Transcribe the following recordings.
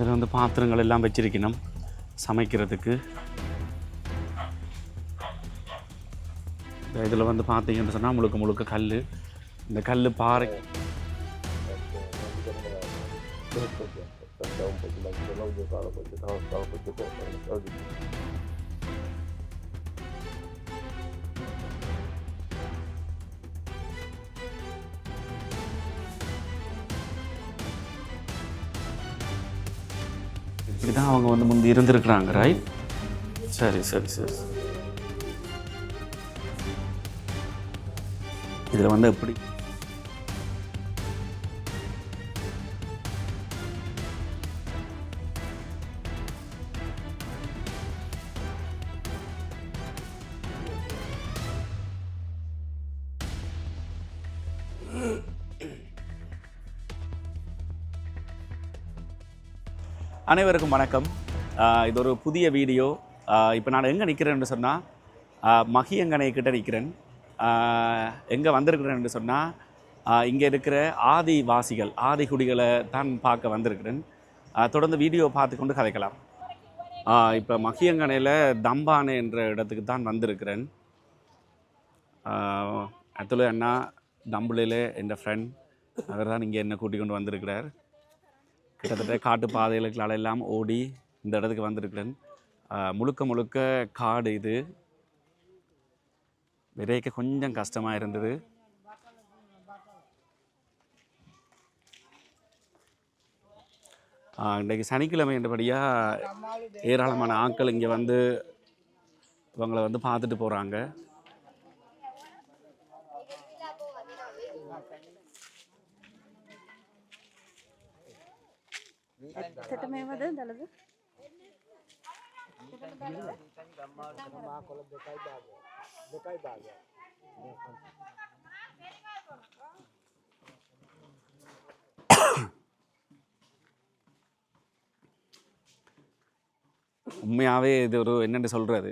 இதில் வந்து பாத்திரங்கள் எல்லாம் வச்சிருக்கணும் சமைக்கிறதுக்கு. இதில் வந்து பார்த்தீங்கன்னு சொன்னால் முழுக்க முழுக்க கல் இந்த கல் பாறை. இப்படி தான் அவங்க வந்து முந்தி இருந்திருக்கிறாங்க ரைட் சரி சரி சரி. இதில் வந்து எப்படி அனைவருக்கும் வணக்கம். இது ஒரு புதிய வீடியோ. இப்போ நான் எங்கே நிற்கிறேன்னு சொன்னால் மகியங்கனை கிட்ட நிற்கிறேன் எங்கே வந்திருக்கிறேன்னு சொன்னால் இங்கே இருக்கிற ஆதிவாசிகள் ஆதிகுடிகளை தான் பார்க்க வந்திருக்கிறேன். தொடர்ந்து வீடியோ பார்த்து கொண்டு கதைக்கலாம். இப்போ மகியங்கனையில் தம்பானை என்ற இடத்துக்கு தான் வந்திருக்கிறேன். அத்துல அண்ணா தம்புலையில் என் ஃப்ரெண்ட் அவர் தான் இங்கே என்னை கூட்டிக் கொண்டு வந்திருக்கிறார். கிட்டத்தட்ட காட்டு பாதைகளுக்கு எல்லாம் ஓடி இந்த இடத்துக்கு வந்திருக்கிறேன். முழுக்க முழுக்க காடு இது. விதைக்க கொஞ்சம் கஷ்டமாக இருந்தது. இன்றைக்கு சனிக்கிழமை என்றபடியாக ஏராளமான ஆட்கள் இங்கே வந்து இவங்களை வந்து பார்த்துட்டு போகிறாங்க உண்மையாகவே இது ஒரு என்னென்னு சொல்கிறது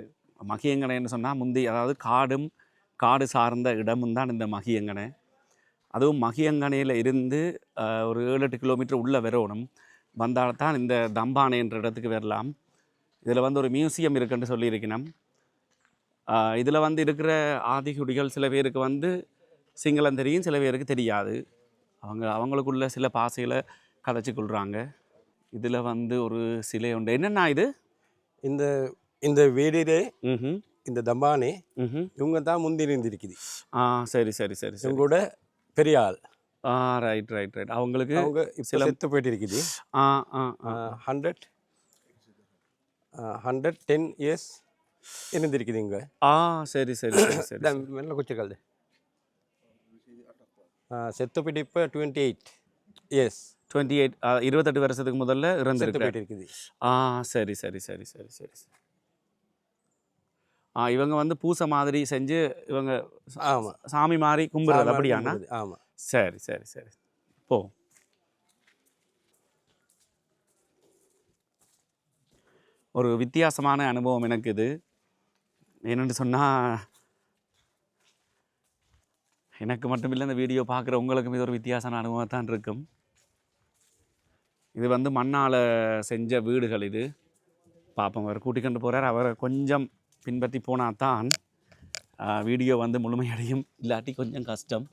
மகியங்கனைன்னு சொன்னால் முந்தி அதாவது காடும் காடு சார்ந்த இடமும் தான் இந்த மகியங்கனை. அதுவும் மகியங்கனையில் இருந்து ஒரு ஏழு எட்டு கிலோமீட்டர் உள்ளே வரணும். வந்தால் தான் இந்த தம்பானை என்ற இடத்துக்கு வரலாம். இதில் வந்து ஒரு மியூசியம் இருக்குன்னு சொல்லியிருக்கணும். இதில் வந்து இருக்கிற ஆதிகுடிகள் சில பேருக்கு வந்து சிங்களம் தெரியும் சில பேருக்கு தெரியாது. அவங்க அவங்களுக்குள்ள சில பாசைகளை கதைச்சு கொள்கிறாங்க இதில் வந்து ஒரு சிலை உண்டு. என்னென்னா இது? இந்த இந்த வீடிலே ம் இந்த தம்பானே ம் இவங்க தான் முந்தி இருந்திருக்குது ஆ சரி சரி சரி சரி. இவங்களோட பெரிய ஆள் ஆ ரைட் ரைட் ரைட் அவங்களுக்கு அவங்க இப்போ சில- செத்து போயிட்டு இருக்குது ஆ ஆ. ஹண்ட்ரட் ஹண்ட்ரட் டென் இயர்ஸ் இருந்திருக்குது இங்கே. ஆ சரி சரி சரி சரி மெல்ல குச்சிக்கல் செத்து போயிட்டு இப்போ twenty eight years twenty eight இருபத்தெட்டு வருஷத்துக்கு முதல்ல இறந்துருக்கு. இருக்குது ஆ சரி சரி சரி சரி சரி. ஆ இவங்க வந்து பூசை மாதிரி செஞ்சு இவங்க ஆமாம் சாமி மாதிரி கும்பிடுறது அப்படியாண்ணா? ஆமாம் சரி சரி சரி. போ. ஒரு வித்தியாசமான அனுபவம் எனக்கு இது. என்னென்னு சொன்னால் எனக்கு மட்டும் இல்லை இந்த வீடியோ பார்க்குற உங்களுக்கும் இது ஒரு வித்தியாசமான அனுபவம் தான் இருக்கும். இது வந்து மண்ணால் செஞ்ச வீடுகள் இது. பாப்போம் அவர் கூட்டிக்கொண்டு போகிறார் அவரை கொஞ்சம் பின்பற்றி போனால் தான் வீடியோ வந்து முழுமையடையும். இல்லாட்டி கொஞ்சம் கஷ்டம்.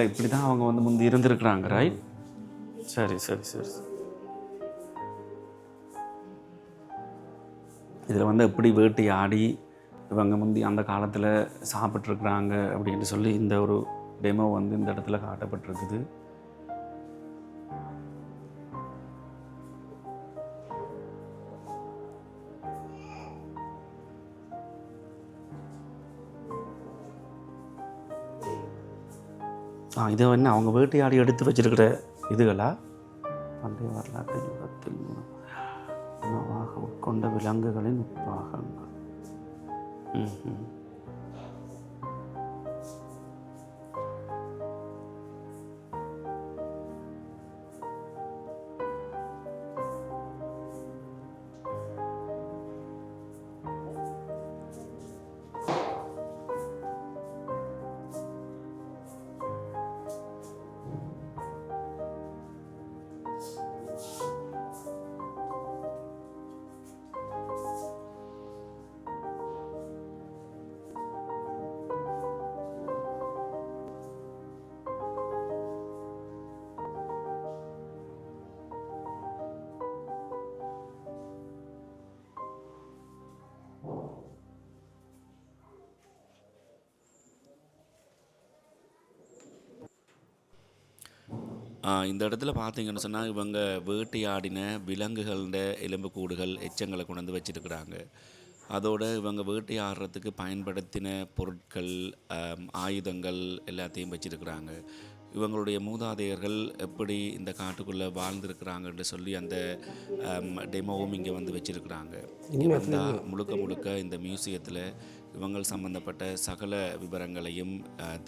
இல்லை இப்படி தான் அவங்க வந்து முந்தி இருந்திருக்கிறாங்க ரைட் சரி சரி சரி. இதில் வந்து எப்படி வேட்டி ஆடி இவங்க முந்தி அந்த காலத்தில் சாப்பிட்ருக்குறாங்க அப்படின்னு சொல்லி இந்த ஒரு டெமோ வந்து இந்த இடத்துல காட்டப்பட்டிருக்குது. இது என்ன அவங்க வேட்டையாடி எடுத்து வச்சிருக்கிற இதுகளா பண்டைய வரலாற்று யுகத்தில் உணவாக உட்கொண்ட விலங்குகளின் உட்பாகங்கள் ம்ஹும். இந்த இடத்துல பார்த்தீங்கன்னு சொன்னால் இவங்க வேட்டையாடின விலங்குகளோட எலும்புக்கூடுகள் எச்சங்களை கொண்டு வந்து வச்சிருக்கிறாங்க. அதோட இவங்க வேட்டையாடுறதுக்கு பயன்படுத்தின பொருட்கள் ஆயுதங்கள் எல்லாத்தையும் வச்சிருக்கிறாங்க. இவங்களுடைய மூதாதையர்கள் எப்படி இந்த காட்டுக்குள்ளே வாழ்ந்திருக்கிறாங்கன்னு சொல்லி அந்த டெமோவும் இங்கே வந்து வச்சிருக்கிறாங்க. இங்கே வந்தால் முழுக்க முழுக்க இந்த மியூசியத்தில் இவங்கள் சம்பந்தப்பட்ட சகல விவரங்களையும்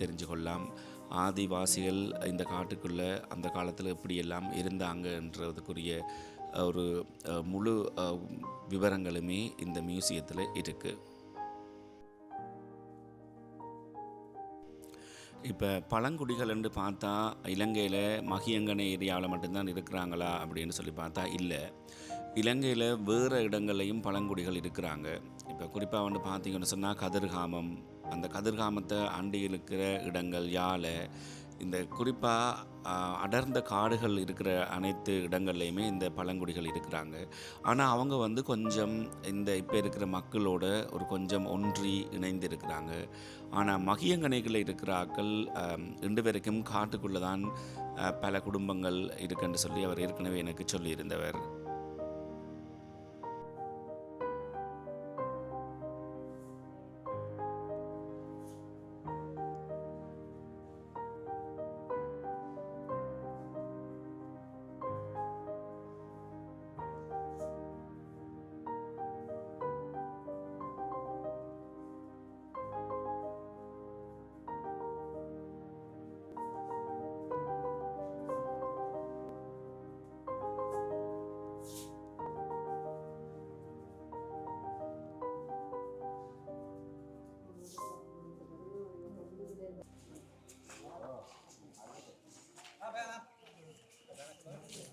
தெரிஞ்சு கொள்ளலாம் ஆதிவாசிகள் இந்த காட்டுக்குள்ளே அந்த காலத்தில் எப்படியெல்லாம் இருந்தாங்கன்றதுக்குரிய ஒரு முழு விவரங்களுமே இந்த மியூசியத்தில் இருக்குது இப்போ பழங்குடிகள் என்று பார்த்தா இலங்கையில் மகியங்கனை ஏரியாவில் மட்டும்தான் இருக்கிறாங்களா அப்படின்னு சொல்லி பார்த்தா இல்லை. இலங்கையில் வேறு இடங்கள்லையும் பழங்குடிகள் இருக்கிறாங்க. இப்போ குறிப்பாக வந்து பார்த்தீங்கன்னு சொன்னால் கதிர்காமம் அந்த கதிர்காமத்தை அண்டி இருக்கிற இடங்கள் யாழை இந்த குறிப்பாக அடர்ந்த காடுகள் இருக்கிற அனைத்து இடங்கள்லையுமே இந்த பழங்குடிகள் இருக்கிறாங்க. ஆனால் அவங்க வந்து கொஞ்சம் இந்த இப்போ இருக்கிற மக்களோட ஒரு கொஞ்சம் ஒன்றி இணைந்து இருக்கிறாங்க ஆனால் மகியங்கனைகளில் இருக்கிற ஆக்கள் இன்று வரைக்கும் காட்டுக்குள்ளே தான் பல குடும்பங்கள் இருக்குன்னு சொல்லி அவர் ஏற்கனவே எனக்கு சொல்லியிருந்தவர்.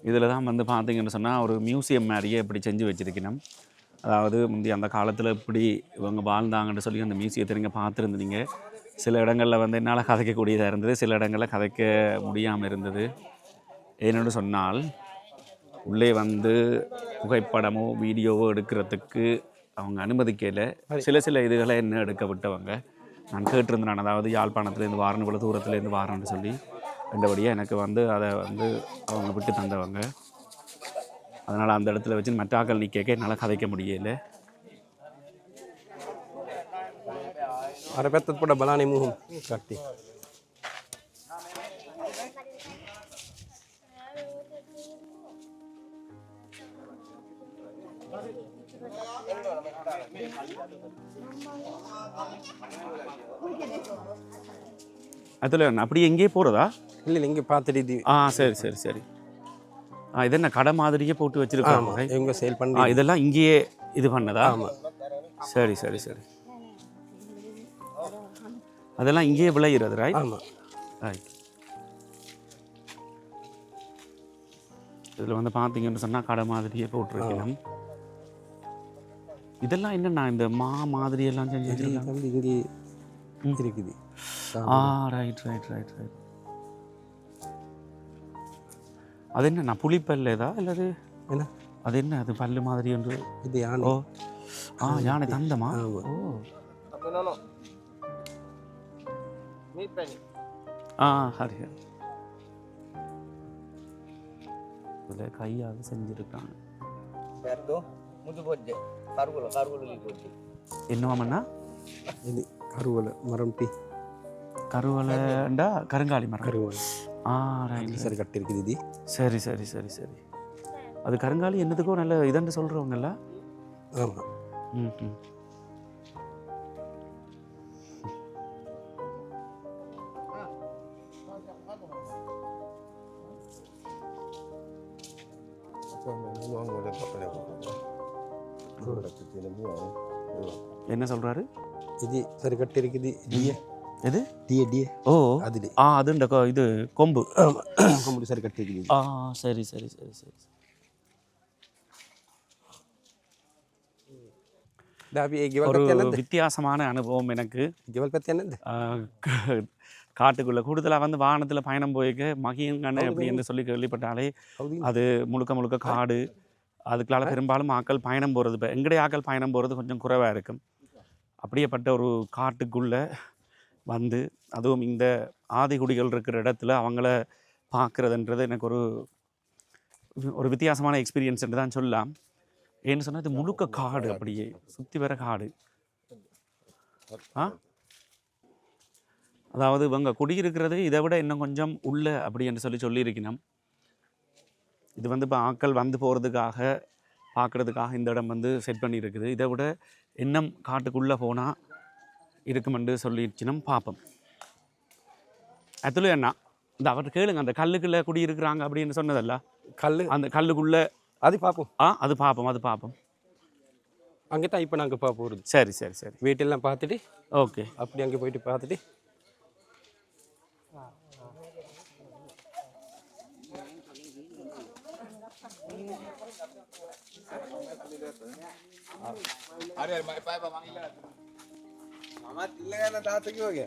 இதில் தான் வந்து பார்த்தீங்கன்னு சொன்னால் ஒரு மியூசியம் மாதிரியே இப்படி செஞ்சு வச்சிருக்கணும். அதாவது முந்தைய அந்த காலத்தில் இப்படி இவங்க வாழ்ந்தாங்கன்னு சொல்லி அந்த மியூசியத்தை நீங்கள் பார்த்துருந்தீங்க. சில இடங்களில் வந்து என்னால் கதைக்கக்கூடியதாக இருந்தது சில இடங்களில் கதைக்க முடியாமல் இருந்தது. ஏன்னு சொன்னால் உள்ளே வந்து புகைப்படமோ வீடியோவோ எடுக்கிறதுக்கு அவங்க அனுமதிக்கல. சில சில இதுகளை என்ன எடுக்க விட்டவங்க? நான் கேட்டிருந்தேன் அதாவது யாழ்ப்பாணத்துலேருந்து வாரணும் இவ்வளோ தூரத்துலேருந்து வாரேன்னு சொல்லி. ரெண்டுபடியாக எனக்கு வந்து அதை வந்து அவங்க விட்டு தந்தவங்க. அதனால் அந்த இடத்துல வச்சு மெட்டாக்கள் நீ கேட்க என்னால் கதைக்க முடியல. அரபேத்தப்பட பலானி முகம். கட்டி. Thank you. அதில் அப்படி எங்கேயே போகிறதா இல்லை இங்கே பார்த்துட்டு ஆ சரி சரி சரி. ஆ இது என்ன கடை மாதிரியே போட்டு வச்சுருக்காங்க இவங்க சேல் பண்ணி இதெல்லாம் இங்கேயே இது பண்ணதா? ஆமாம் சரி சரி சரி. அதெல்லாம் இங்கேயே விளையிறது ராய் ஆமாம் ரைட் இதில் வந்து பார்த்தீங்கன்னு சொன்னால் கடை மாதிரியே போட்டிருக்கலாம் இதெல்லாம் என்னண்ணா இந்த மா மாதிரி எல்லாம் செஞ்சு இங்கே இருக்குது. ஆ ரைட் ரைட் ரைட் ரைட் அது என்ன புளிப்பல்ல ஏதா இல்லது? என்ன? அது என்ன அது பல்லு மாதிரி என்று? இது ஓ. யானை ஆ யானை தந்தமா. ஓ. ஆ ஹரி ஹரி. இதில் கையால் செஞ்சுருக்காங்க. என்னவாமண்ணா இது கருவலை மரம் டீ. கருவலைண்டா கருங்காலி மரம். கருவலை. ஆ ரைட் சரி கட்டி இருக்குது இது. சரி சரி சரி சரி. அது கருங்காலி என்னதுக்கோ நல்ல இதன்னு சொல்கிறவங்கல்ல ஆமாம் ம் ம். என்ன சொல்கிறாரு இது சரி கட்டி இருக்குது இது டிஏ டிஏ ஓ. அது ஆ அது இந்த இது கொம்பு. கொம்பு சரி கட்டி ஆ சரி சரி சரி சரி. ஒரு வித்தியாசமான அனுபவம் எனக்கு. காட்டுக்குள்ளே கூடுதலாக வந்து வாகனத்தில் பயணம் போய்க்க மகியங்கண்ணு அப்படி என்று சொல்லி கேள்விப்பட்டாலே அது முழுக்க முழுக்க காடு அதுக்குள்ளால பெரும்பாலும் ஆக்கள் பயணம் போகிறது இப்போ எங்கடைய ஆக்கள் பயணம் போகிறது கொஞ்சம் குறைவாக இருக்கும். அப்படியேப்பட்ட ஒரு காட்டுக்குள்ளே வந்து அதுவும் இந்த ஆதிகுடிகள் இருக்கிற இடத்துல அவங்கள பார்க்குறதுன்றது எனக்கு ஒரு ஒரு வித்தியாசமான எக்ஸ்பீரியன்ஸ் என்று தான் சொல்லலாம். ஏன்னு சொன்னால் இது முழுக்க காடு அப்படியே சுற்றி வர காடு. ஆ? அதாவது இவங்க குடியிருக்கிறது இதை விட இன்னும் கொஞ்சம் உள்ள அப்படி என்று சொல்லி சொல்லியிருக்கணும். இது வந்து இப்போ ஆட்கள் வந்து போகிறதுக்காக பார்க்குறதுக்காக இந்த இடம் வந்து செட் பண்ணியிருக்குது. இதை விட இன்னும் காட்டுக்குள்ளே போனால் இருக்குமென்று சொல்லிடுச்சினம் பார்ப்போம் அதுல என்ன இந்த அவர் கேளுங்க அந்த கல்லுக்குள்ளே குடியிருக்கிறாங்க அப்படின்னு சொன்னதல்ல கல் அந்த கல்லுக்குள்ளே அது பார்ப்போம் ஆ அது பார்ப்போம் அது பார்ப்போம் அங்கே தான் இப்போ நாங்கள் பார்க்க போகிறது சரி சரி சரி வீட்டெல்லாம் பார்த்துட்டு ஓகே அப்படி அங்கே போயிட்டு பார்த்துட்டு আমার তিল না তা থেকে হয়ে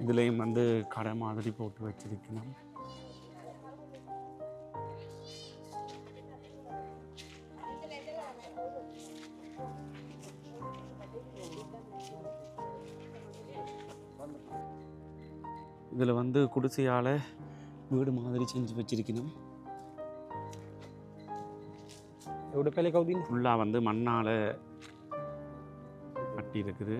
இதுலேயும் வந்து கடை மாதிரி போட்டு வச்சிருக்கணும். இதில் வந்து குடிசையால் வீடு மாதிரி செஞ்சு வச்சிருக்கணும். எவ்வளோ பேலே ஃபுல்லாக வந்து மண்ணால் கட்டி இருக்குது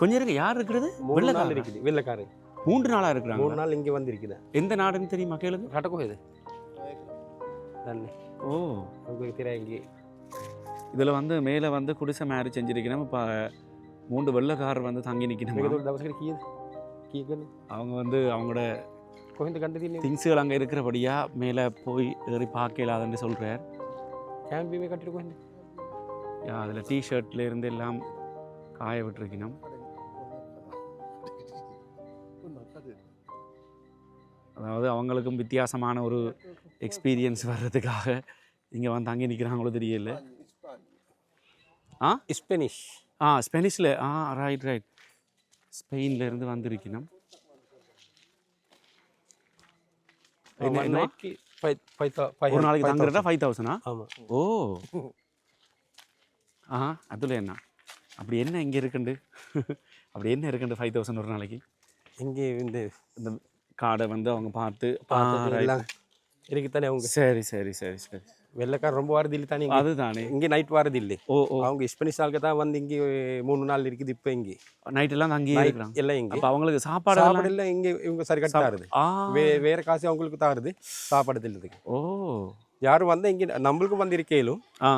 கொஞ்சம் இருங்க யார் இருக்கிறது? வெள்ளைக்காரரா? இருக்குது. வெள்ளைக்காரன் மூன்று நாளாக இருக்கிறாங்க. மூணு நாள் இங்கே வந்திருக்கிறேன் எந்த நாடுன்னு தெரியுமா கேளுங்க. கட்டக்கோ இது. ஓ. உங்களுக்கு தெரியாங்க இதில் வந்து மேலே வந்து குடிசை மேரேஜ் செஞ்சுருக்கிறோம் இப்போ மூன்று வெள்ளக்கார் வந்து தங்கி நிற்கிறோம் அவங்க வந்து அவங்களோட திங்ஸுகள் அங்கே இருக்கிறபடியாக மேலே போய் ஏறி பார்க்க இல்லாதன்னு சொல்கிறார் கேம்பியுமே கட்டிட்டு போயிருந்தேன் அதில் டிஷர்ட்லேருந்து எல்லாம் காய விட்டுருக்கணும். அதாவது அவங்களுக்கும் வித்தியாசமான ஒரு எக்ஸ்பீரியன்ஸ் வர்றதுக்காக இங்கே வந்து தங்கி நிற்கிறாங்களோ தெரியல. ஆ? ஸ்பெனிஷ் ஆ ஸ்பெனிஷில் ஆ ரைட் ரைட் ஸ்பெயின்லேருந்து வந்திருக்கணும். ஒரு நாளைக்கு தங்குறதா ஃபைவ் தௌசண்டா ஓ. ஆ அதில் என்ன? அப்படி என்ன இங்கே இருக்குண்டு? அப்படி என்ன இருக்குண்டு ஃபைவ் தௌசண்ட் ஒரு நாளைக்கு? இங்கே இந்த காடை வந்து அவங்க பார்த்து இருக்குதானே அவங்க? சரி சரி சரி சரி. வெள்ளைக்கார் ரொம்ப வாரது இல்லை தானே அதுதானே. இங்கே நைட் வாரது இல்லை ஓ ஓ. அவங்க ஸ்பெனிஷ் ஆளுக்கு தான் வந்து இங்கே மூணு நாள் இருக்குது இப்போ இங்கே. நைட் எல்லாம் அங்கேயே இருக்கிறாங்க. எல்லாம் இங்கே. அப்போ அவங்களுக்கு சாப்பாடு சாப்பாடு எல்லாம் இங்கே இவங்க சரி கட்டி தாருது. வே வேற காசு அவங்களுக்கு தாருது. சாப்பாடு தில்லதுக்கு ஓ. யாரும் வந்து இங்கே நம்மளுக்கும் வந்து இருக்கையிலும் ஆ.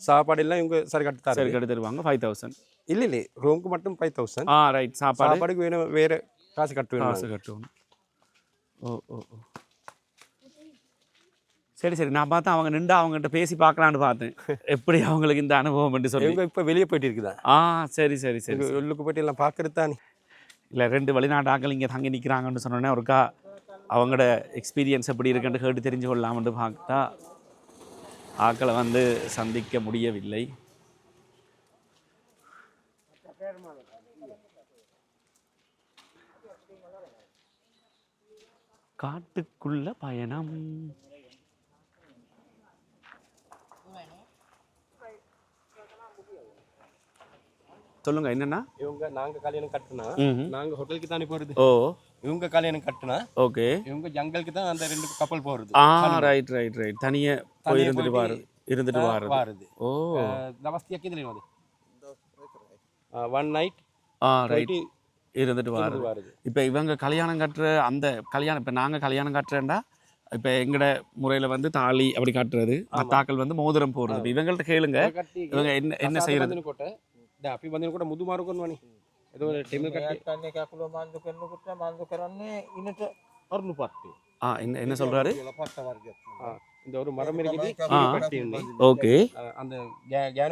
சாப்பாடு எல்லாம் இவங்க சரி கட்டி சரி தாருது கட்டு தருவாங்க ஃபைவ் தௌசண்ட் இல்லை இல்லை ரூமுக்கு மட்டும் ஃபைவ் தௌசண்ட் ஆ ரைட் சாப்பாடு சாப்பாடுக்கு வேணும் வேற காசு கட்டு காசு வேணும் கட்டணும் ஓ ஓ ஓ. சரி சரி. நான் பார்த்தா அவங்க நின்று அவங்ககிட்ட பேசி பார்க்கலான்னு பார்த்தேன். எப்படி அவங்களுக்கு இந்த அனுபவம் சொல்லி. இவங்க இப்போ வெளியே போயிட்டு இருக்குதா ஆ சரி சரி சரி உள்ளுக்கு போயிட்டு எல்லாம் பார்க்கறது தானே இல்லை ரெண்டு வெளிநாட்டு ஆட்கள் இங்கே தங்கி நிற்கிறாங்கன்னு சொன்னோன்னே ஒருக்கா அவங்களோட எக்ஸ்பீரியன்ஸ் எப்படி இருக்குன்னு கேட்டு தெரிஞ்சு கொள்ளலாம்னு பார்த்தா ஆட்களை வந்து சந்திக்க முடியவில்லை. காட்டுக்குள்ள பயணம். சொல்லுங்க என்னன்னா? இவங்க நாங்க கல்யாணம் கட்டுனா நாங்க ஹோட்டலுக்கு தானே போறது? ஓ. இவங்க கல்யாணம் கட்டுனா ஓகே. இவங்க ஜங்கலுக்கு தான் அந்த ரெண்டு கப்பல் போறது. ஆ ரைட் ரைட் ரைட் தனியே போய் இருந்துட்டு வாரு இருந்துட்டு வாரு. வாருது. ஓ. தவஸ்தி அக்கிதில் அது ஒன் நைட் ஆ ரைட் இருந்துட்டு வாரு வாருது இப்போ இவங்க கல்யாணம் கட்டுற அந்த கல்யாணம் இப்போ நாங்கள் கல்யாணம் கட்டுறேன்டா இப்போ எங்கட முறையில் வந்து தாலி அப்படி கட்டுறது மத்தாக்கள் வந்து மோதிரம் போடுறது இப்ப இவங்கள்ட்ட கேளுங்க கட்டி இவங்க என்ன என்ன செய்யறது கோட்டை අපි බඳන කොට මුදු මාරුකන් වනි එතවට ටෙම කට කන්නේ කකුල මන්දු කරනකුට මන්දු කරන්නේ ඉනට අරුණු පත්තේ ஆ என்ன என்ன சொல்றாரு පත්ත වර්ගයක් இந்த ஒரு மரம் இருக்குது ஆ. கட்டி உண்டு ஓகே. அஹ் அந்த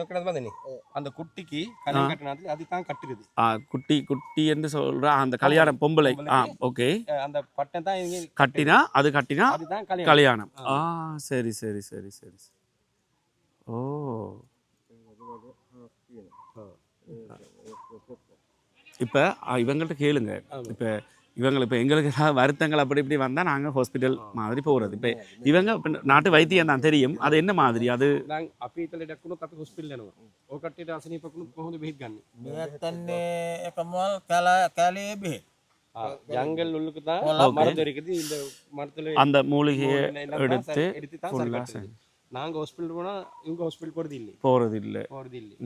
கிடந்து பார்த்தீங்க அந்த குட்டிக்கு கல்யாணம் கட்டினது அது தான் கட்டுறது. ஆ குட்டி குட்டி என்று சொல்ற அந்த கல்யாணம் பொம்பளை. ஆ ஓகே. அந்த பட்டம் தான் இங்க கட்டினா அது கட்டினா அதுதான் கல்யாணம். கல்யாணம். ஆ. சரி சரி சரி சரி. ஓ. இப்போ இவங்கள்ட்ட கேளுங்க. இப்போ இவங்களுக்கு இப்போ எங்களுக்கு ஏதாவது வருத்தங்கள் அப்படி இப்படி வந்தால் நாங்கள் ஹாஸ்பிட்டல் மாதிரி போகிறது இப்போ இவங்க இப்ப நாட்டு வைத்தியம் தான் தெரியும் அது என்ன மாதிரி அது දැන් අපි ඉතල ඩක්ුණුත් අපි හොස්පිල් යනවා ඕකට්ට අසනීපකුණු කොහොඳ බෙහෙත් ගන්න මෙත්තන්නේ එකමල් කැල කැලේ බෙහෙ ජංගල් උල්ලුකතා Okay. மருத்துவரிக்குது இந்த மரத்துல அந்த மூலிகையை எல்லாம் தான் எடுத்து சரி- எடுத்து தான் நாங்க ஹாஸ்பிடல் போனா இவங்க ஹாஸ்பிட்டல் போகிறது இல்லை போறது இல்ல. போறது இல்லை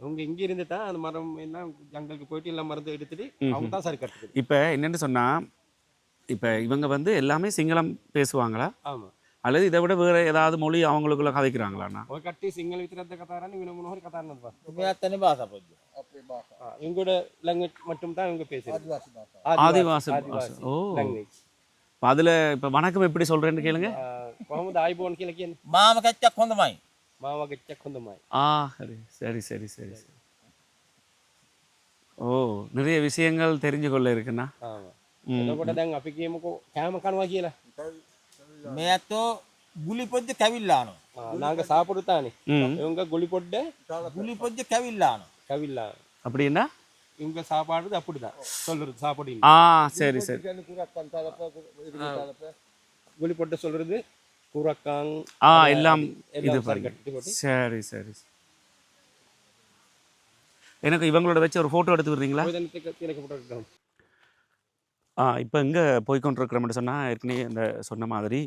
இவங்க இங்கே இருந்துட்டா அந்த மரம் என்ன ஜங்களுக்கு போயிட்டு எல்லாம் மருந்து எடுத்துட்டு அவங்க தான் சரி கற்றுக்குது இப்போ என்னென்னு சொன்னால் இப்போ இவங்க வந்து எல்லாமே சிங்களம் பேசுவாங்களா? ஆமா. அல்லது இதை விட வேற ஏதாவது மொழி அவங்களுக்குள்ள கதைக்கிறாங்களாண்ணா? ஒரு கட்டி சிங்கள வித்திரத்தை கதாரான்னு இவங்க மூணு கதாரணம் தனி. பாஷா போச்சு. இவங்களோட லாங்குவேஜ் மட்டும் தான் இவங்க பேசுறாங்க ஆதிவாசி ஓ. லாங்குவேஜ் இப்போ அதில் இப்போ வணக்கம் எப்படி சொல்கிறேன்னு கேளுங்க. முகமது ஆய்போன் கீழே மாம கச்ச கொந்தமாய். மாம கச்ச கொந்தமாய். ஆ சரி சரி சரி சரி ஓ நிறைய விஷயங்கள் தெரிஞ்சு கொள்ள இருக்குண்ணா. மேத்தோ ಗುಳಿ ಪೊಜ್ಜೆ ಕವಿಲ್ಲಾನು நாங்க சாப்பிடுத்தானே. இவங்க குழி போட்டு குழி பொஞ்சு கவில்லானு. கவில்லா அப்படின்னா? இவங்க சாப்பாடு அப்படிதான். சொல்றது சாப்பாடு ஆ சரி சரி. குழி போட்டு சொல்றது கூரக்காங் ஆ எல்லாம் இது சரி சரி. எனக்கு இவங்களோட வச்சு ஒரு ஃபோட்டோ எடுத்து விடுறீங்களா? ஆ இப்போ எங்கே போய்கொண்டிருக்கிறோம்னு சொன்னால் ஏற்கனவே இந்த சொன்ன மாதிரி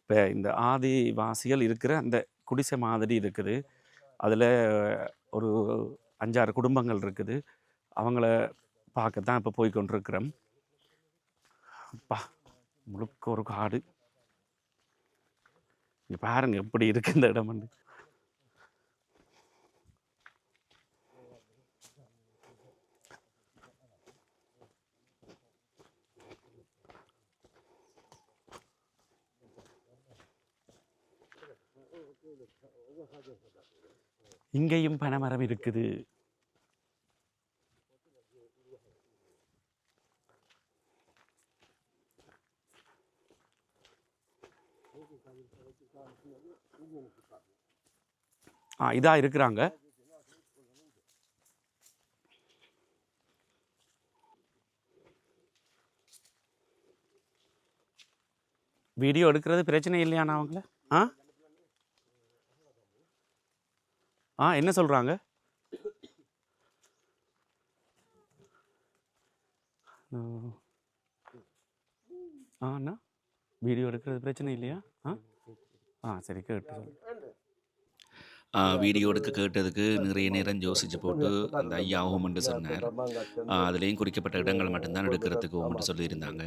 இப்போ இந்த ஆதிவாசிகள் இருக்கிற அந்த குடிசை மாதிரி இருக்குது. அதில் ஒரு அஞ்சாறு குடும்பங்கள் இருக்குது. அவங்கள பார்க்க தான் இப்போ போய்கொண்டிருக்கிறோம் அப்பா முழுக்க ஒரு காடு. இங்கே பாருங்கள் எப்படி இருக்கு இந்த இடம் வந்து. இங்கேயும் பனைமரம் இருக்குது. ஆ இதாக இருக்கிறாங்க. வீடியோ எடுக்கிறது பிரச்சனை இல்லையாண்ணா அவங்கள? ஆ? ஆ என்ன சொல்கிறாங்க ஆ அண்ணா? வீடியோ எடுக்கிறது பிரச்சனை இல்லையா? ஆ? ஆ சரி கேட்டு வீடியோ எடுக்க கேட்டதுக்கு நிறைய நேரம் யோசிச்சு போட்டு அந்த ஐயா ஓமன்ட்டு சொன்னார். அதுலேயும் குறிக்கப்பட்ட இடங்கள் மட்டும்தான் எடுக்கிறதுக்கு ஓமன்ட்டு சொல்லியிருந்தாங்க.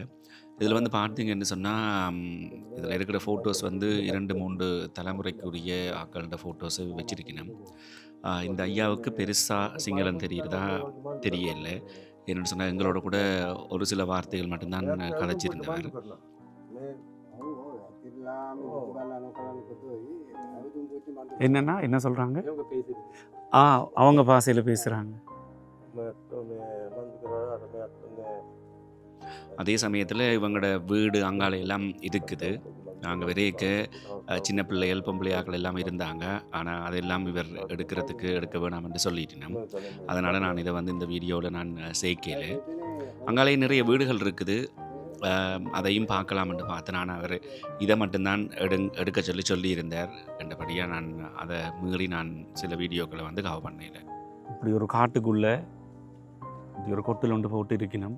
இதில் வந்து பார்த்தீங்கன்னு சொன்னால் இதில் இருக்கிற ஃபோட்டோஸ் வந்து இரண்டு மூன்று தலைமுறைக்குரிய ஆக்களோட ஃபோட்டோஸை வச்சிருக்கணும். இந்த ஐயாவுக்கு பெருசாக சிங்களம் தெரியுறதா தெரியல. என்னென்னு சொன்னால் எங்களோட கூட ஒரு சில வார்த்தைகள் மட்டும்தான் கதைச்சிருந்தவர் என்னன்னா என்ன சொல்கிறாங்க ஆ அவங்க பாஷையில் பேசுகிறாங்க அதே சமயத்தில் இவங்களோட வீடு அங்கால எல்லாம் இருக்குது நாங்கள் விரைக்க சின்ன பிள்ளைகள் பொம்பளையாக்கள் எல்லாம் இருந்தாங்க. ஆனால் அதெல்லாம் இவர் எடுக்கிறதுக்கு எடுக்க வேணாம் என்று சொல்லிட்டேன் அதனால் நான் இதை வந்து இந்த வீடியோவில் நான் சேர்க்கல. அங்காலே நிறைய வீடுகள் இருக்குது. அதையும் பார்க்கலாம் என்று பார்த்து நான் அவர். இதை மட்டும்தான் எடு எடுக்க சொல்லி சொல்லியிருந்தார் என்றபடியாக நான் அதை மீறி நான் சில வீடியோக்களை வந்து கவர் பண்ணல இப்படி ஒரு காட்டுக்குள்ளே இப்படி ஒரு கொட்டில் ஒன்று போட்டு இருக்கணும்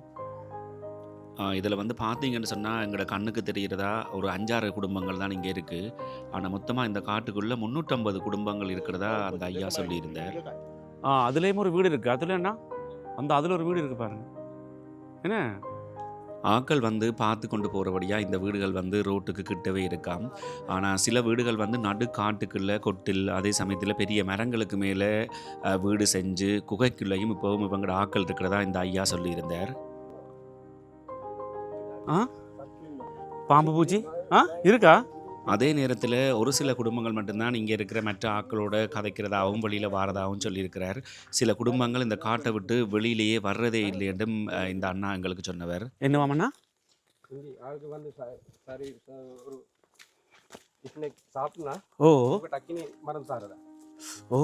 இதில் வந்து பார்த்தீங்கன்னு சொன்னால் எங்களோட கண்ணுக்கு தெரிகிறதா ஒரு அஞ்சாறு குடும்பங்கள் தான் இங்கே இருக்குது ஆனால் மொத்தமாக இந்த காட்டுக்குள்ளே முந்நூற்றம்பது குடும்பங்கள் இருக்கிறதா அந்த ஐயா சொல்லியிருந்தார். ஆ அதுலேயும் ஒரு வீடு இருக்குது அதில் என்ன? அந்த அதில் ஒரு வீடு இருக்குது பாருங்க. என்ன? ஆக்கள் வந்து பார்த்து கொண்டு போகிறபடியாக இந்த வீடுகள் வந்து ரோட்டுக்கு கிட்டவே இருக்காம். ஆனால் சில வீடுகள் வந்து நடு காட்டுக்குள்ளே கொட்டில் அதே சமயத்தில் பெரிய மரங்களுக்கு மேலே வீடு செஞ்சு குகைக்குள்ளேயும் இப்போவும் இவங்களோட ஆக்கள் இருக்கிறதா இந்த ஐயா சொல்லியிருந்தார். ஆ? பாம்பு பூச்சி? ஆ? இருக்கா? அதே நேரத்தில் ஒரு சில குடும்பங்கள் மட்டும்தான் இங்கே இருக்கிற மற்ற ஆக்களோட கதைக்கிறதாகவும் வெளியில் வாரதாகவும் சொல்லியிருக்கிறார். சில குடும்பங்கள் இந்த காட்டை விட்டு வெளியிலேயே வர்றதே இல்லை என்றும் இந்த அண்ணா எங்களுக்கு சொன்னவர். என்னவாமண்ணா ஓ. ஓ.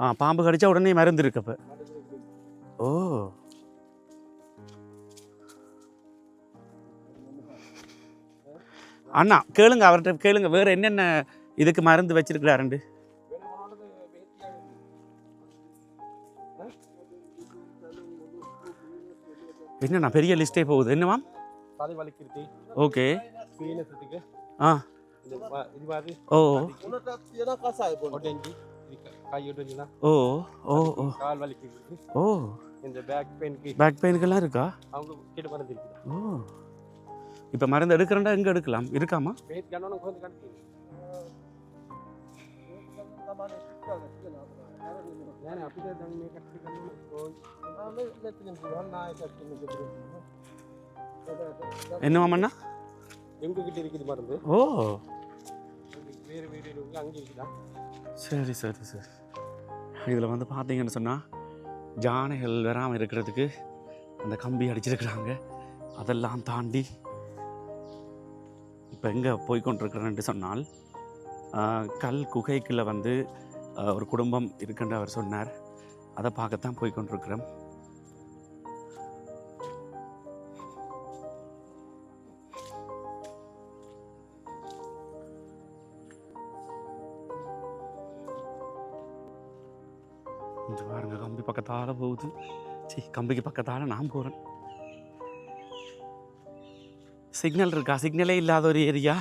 ஆ பாம்பு கடிச்சா உடனே மருந்து இருக்கு. ஓ. அண்ணா கேளுங்க அவர்கிட்ட கேளுங்க. வேறு என்னென்ன இதுக்கு மருந்து வச்சிருக்கிறாருண்டு என்னண்ணா பெரிய லிஸ்டே போகுது. என்னவாம் ஓகே. ஆ. ஓ. ஓ ஓ ஓ. கால் வலிக்கு ஓ. இந்த பேக் பெயினுக்கு பேக் இருக்கா? அவங்க கிட்ட ஓ. இப்போ மருந்து எடுக்கிறேன்டா எங்கே எடுக்கலாம். இருக்காமா? என்னவா மண்ணா எங்ககிட்ட இருக்குது மருந்து ஓ. சரி சரி சரி. இதில் வந்து பார்த்தீங்கன்னு சொன்னால் ஜானைகள் வராமல் இருக்கிறதுக்கு அந்த கம்பி அடிச்சிருக்கிறாங்க. அதெல்லாம் தாண்டி இப்போ எங்கே போய்கொண்டிருக்கிறேன்னு சொன்னால் கல் குகைக்குள்ளே வந்து ஒரு குடும்பம் இருக்குன்னு அவர் சொன்னார். அதை பார்க்கத்தான் போய்கொண்டிருக்கிறோம். இந்த பாருங்க கம்பி பக்கத்தால போகுது. சரி கம்பிக்கு பக்கத்தால நான் போகிறேன் சிக்னல் இருக்கா? சிக்னலே இல்லாத ஒரு ஏரியா.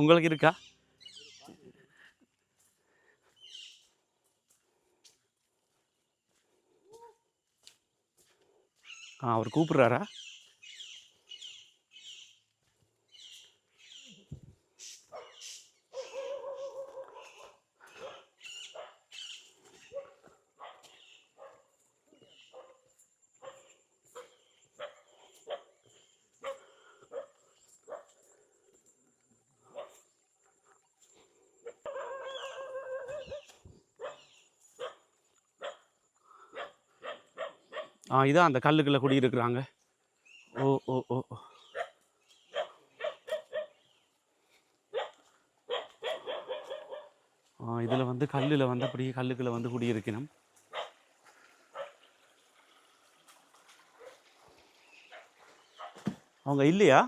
உங்களுக்கு இருக்கா? ஆ அவர் கூப்பிடுறாரா? ஆ இதான் அந்த கல்லுக்குள்ள குடியிருக்கிறாங்க. ஓ ஓ ஓ ஓ. ஆ இதில் வந்து கல்லில் வந்து அப்படியே கல்லுக்குள்ள வந்து குடியிருக்கணும். அவங்க இல்லையா?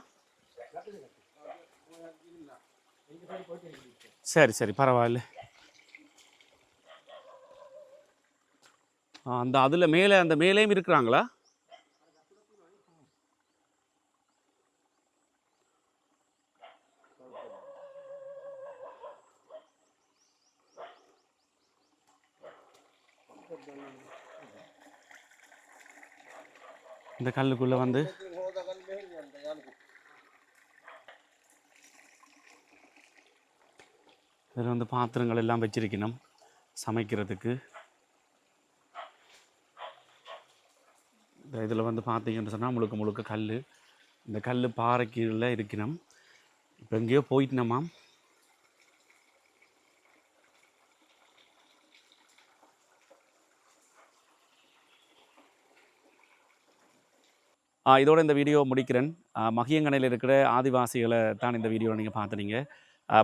சரி சரி பரவாயில்ல. அந்த அதில் மேலே அந்த மேலேயும் இருக்கிறாங்களா? இந்த கல்லுக்குள்ளே வந்து இதில் வந்து பாத்திரங்கள் எல்லாம் வச்சிருக்கணும் சமைக்கிறதுக்கு. இதில் வந்து பார்த்தீங்கன்னு சொன்னால் முழுக்க முழுக்க கல். இந்த கல் பாறை கீழே இருக்கணும். இப்போ எங்கேயோ போயிட்டனமாம் ஆ, இதோட இந்த வீடியோ முடிக்கிறேன். மகியங்கனையில் இருக்கிற ஆதிவாசிகளை தான் இந்த வீடியோவில் நீங்கள் பார்த்துனீங்க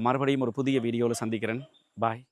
மறுபடியும் ஒரு புதிய வீடியோவில் சந்திக்கிறேன். பாய்